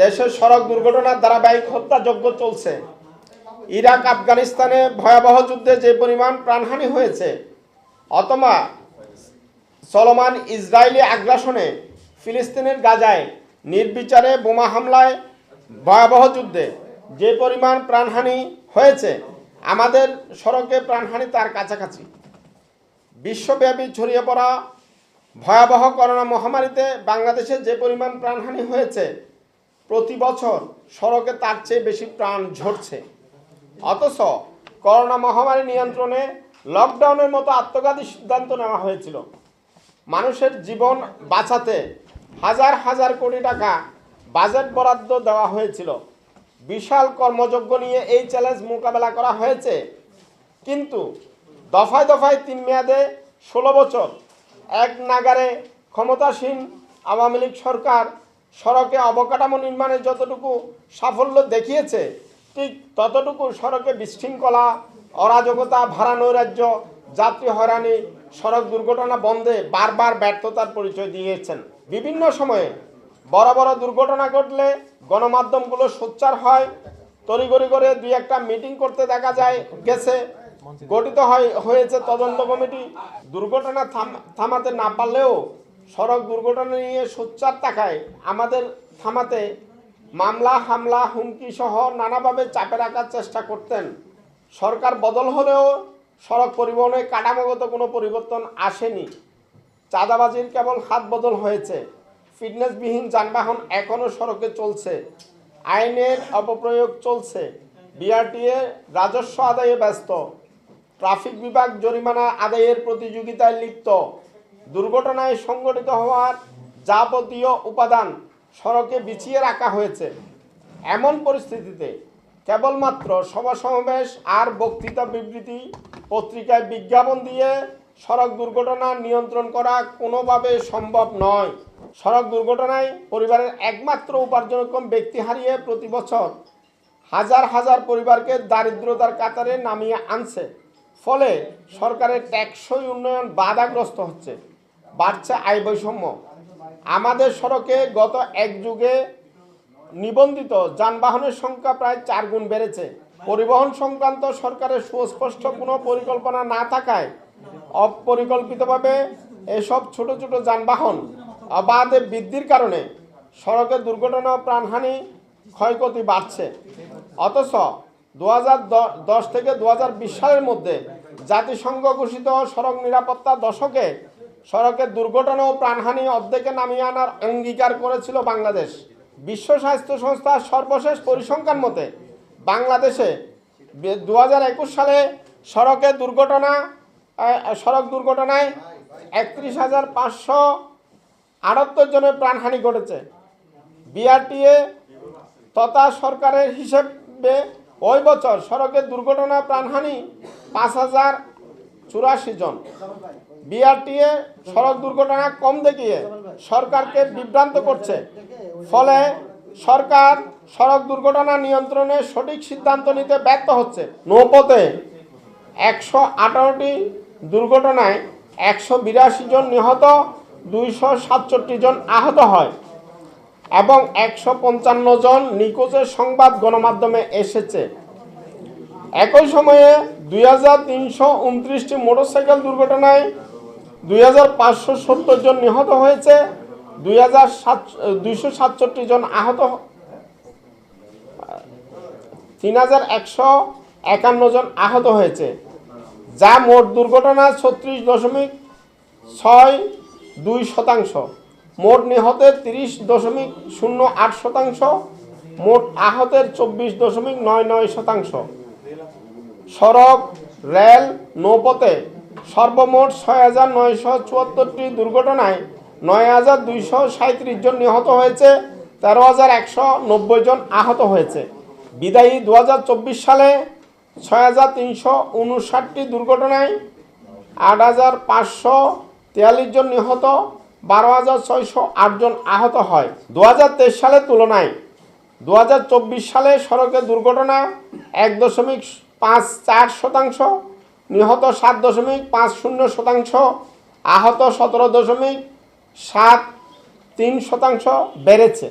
দেশের সড়ক দুর্ঘটনার ধারাবাহিক হত্যাযজ্ঞ চলছে। ইরাক, আফগানিস্তানে ভয়াবহ যুদ্ধে যে পরিমাণ প্রাণহানি হয়েছে, অথবা চলমান ইসরায়েলি আগ্রাসনে ফিলিস্তিনের গাজায় নির্বিচারে বোমা হামলায় ভয়াবহ যুদ্ধে যে পরিমাণ প্রাণহানি হয়েছে, আমাদের সড়কে প্রাণহানি তার কাছাকাছি। বিশ্বব্যাপী ছড়িয়ে পড়া ভয়াবহ করোনা মহামারীতে বাংলাদেশে যে পরিমাণ প্রাণহানি হয়েছে প্রতি বছর সড়কে তার চেয়ে বেশি প্রাণ ঝরছে। অথচ করোনা মহামারী নিয়ন্ত্রণে লকডাউনের মতো আত্মঘাতী সিদ্ধান্ত নেওয়া হয়েছিল। মানুষের জীবন বাঁচাতে হাজার হাজার কোটি টাকা বাজেট বরাদ্দ দেওয়া হয়েছিল। বিশাল কর্মযজ্ঞ নিয়ে এই চ্যালেঞ্জ মোকাবেলা করা হয়েছে। কিন্তু দফায় দফায় তিন মেয়াদে ষোলো বছর এক নাগারে ক্ষমতাসীন আওয়ামী লীগ সরকার সড়কে অবকাঠামো নির্মাণে যতটুকু সাফল্য দেখিয়েছে, ঠিক ততটুকু সড়কে বিশৃঙ্খলা, অরাজকতা, ভাড়া নৈরাজ্য, যাত্রী হয়রানি, সড়ক দুর্ঘটনা বন্ধে বারবার ব্যর্থতার পরিচয় দিয়েছেন। বিভিন্ন সময়ে বড় বড় দুর্ঘটনা ঘটলে গণমাধ্যমগুলো সোচ্চার হয় তড়িগড়ি করে দুই একটা মিটিং করতে দেখা যায়, গেছে, গঠিত হয়, হয়েছে তদন্ত কমিটি। দুর্ঘটনা থাম- থামাতে না পারলেও সড়ক দুর্ঘটনা নিয়ে সোচ্চার থাকায় আমাদের থামাতে মামলা, হামলা, হুমকি সহ নানাভাবে চাপে রাখার চেষ্টা করতেন। সরকার বদল হলেও সড়ক পরিবহনে কাঠামোগত কোনো পরিবর্তন আসেনি। চাঁদাবাজির কেবল হাত বদল হয়েছে। ফিটনেসবিহীন যানবাহন এখনও সড়কে চলছে। আইনের অপপ্রয়োগ চলছে। বিআরটিএ রাজস্ব আদায়ে ব্যস্ত। ট্রাফিক বিভাগ জরিমানা আদায়ের প্রতিযোগিতায় লিপ্ত। দুর্ঘটনায় সংঘটিত হওয়ার যাবতীয় উপাদান সড়কে বিছিয়ে রাখা হয়েছে। এমন পরিস্থিতিতে কেবলমাত্র সভা সমাবেশ আর বক্তৃতা বিবৃতি, পত্রিকায় বিজ্ঞাপন দিয়ে সড়ক দুর্ঘটনা নিয়ন্ত্রণ করা কোনোভাবে সম্ভব নয়। সড়ক দুর্ঘটনায় পরিবারের একমাত্র উপার্জনক্ষম ব্যক্তি হারিয়ে প্রতি বছর হাজার হাজার পরিবারকে দারিদ্রতার কাতারে নামিয়ে আনছে। ফলে সরকারের ট্যাক্সই উন্নয়ন বাধাগ্রস্ত হচ্ছে। বাড়ছে আয় বৈষম্য। আমাদের সড়কে গত এক যুগে নিবন্ধিত যানবাহনের সংখ্যা প্রায় চার গুণ বেড়েছে। পরিবহন সংক্রান্ত সরকারের সুস্পষ্ট কোনো পরিকল্পনা না থাকায় অপরিকল্পিতভাবে এসব ছোট ছোট যানবাহন অবাধে বৃদ্ধির কারণে সড়কে দুর্ঘটনা প্রাণহানি ক্ষয়ক্ষতি বাড়ছে। অথচ দু দশ থেকে দু হাজার বিশ সালের মধ্যে জাতিসংঘ ঘোষিত সড়ক নিরাপত্তা দশকে সড়কের দুর্ঘটনা ও প্রাণহানি অর্ধেকে নামিয়ে আনার অঙ্গীকার করেছিল বাংলাদেশ। বিশ্ব স্বাস্থ্য সংস্থার সর্বশেষ পরিসংখ্যান মতে, বাংলাদেশে দু হাজার একুশ সালে সড়কে দুর্ঘটনা সড়ক দুর্ঘটনায় একত্রিশ হাজার পাঁচশো আটাত্তর জনের প্রাণহানি ঘটেছে। বিআরটিএ তথা সরকারের হিসেবে ওই বছর সড়কের দুর্ঘটনা প্রাণহানি পাঁচ হাজার চুরাশি জন। বিআরটিএ সড়ক দুর্ঘটনা কম দেখিয়ে সরকারকে বিভ্রান্ত করছে। ফলে সরকার সড়ক দুর্ঘটনা নিয়ন্ত্রণে সঠিক সিদ্ধান্ত নিতে ব্যর্থ হচ্ছে। নৌপথে একশো আঠারোটি দুর্ঘটনায় একশো বিরাশি জন নিহত, দুইশো সাতষট্টি জন আহত হয় এবং একশো পঞ্চান্ন জন নিখোঁজের সংবাদ গণমাধ্যমে এসেছে। একই সময়ে দুই হাজার তিনশো উনত্রিশটি মোটরসাইকেল দুর্ঘটনায় দুই হাজার পাঁচশো সত্তর জন নিহত হয়েছে, দুই হাজার সাত দুইশো সাতষট্টি জন আহত তিন হাজার একশো একান্ন জন আহত হয়েছে, যা মোট দুর্ঘটনা ছত্রিশ দশমিক ছয় দুই শতাংশ। মোট নিহতের তিরিশ দশমিক শূন্য আট শতাংশ, মোট আহতের চব্বিশ দশমিক নয় নয় শতাংশ। সড়ক, রেল, নৌপথে সর্বমোট ছয় হাজার নয়শো চুয়াত্তরটি দুর্ঘটনায় নয় হাজার দুইশো সাঁত্রিশ জন নিহত হয়েছে, তেরো হাজার একশো নব্বই জন আহত হয়েছে। বিদায়ী দু হাজার চব্বিশ সালে ছয় হাজার তিনশো উনষাটটি দুর্ঘটনায় আট হাজার পাঁচশো তিয়াল্লিশ জন নিহত, বারো হাজার ছয়শো আটজন আহত হয়। দু হাজার তেইশ সালের তুলনায় দু হাজার চব্বিশ সালে সড়কে দুর্ঘটনা এক দশমিক পাঁচ চার শতাংশ, নিহত সাত দশমিক পাঁচ শূন্য শতাংশ, আহত সতেরো দশমিক সাত তিন শতাংশ বেড়েছে।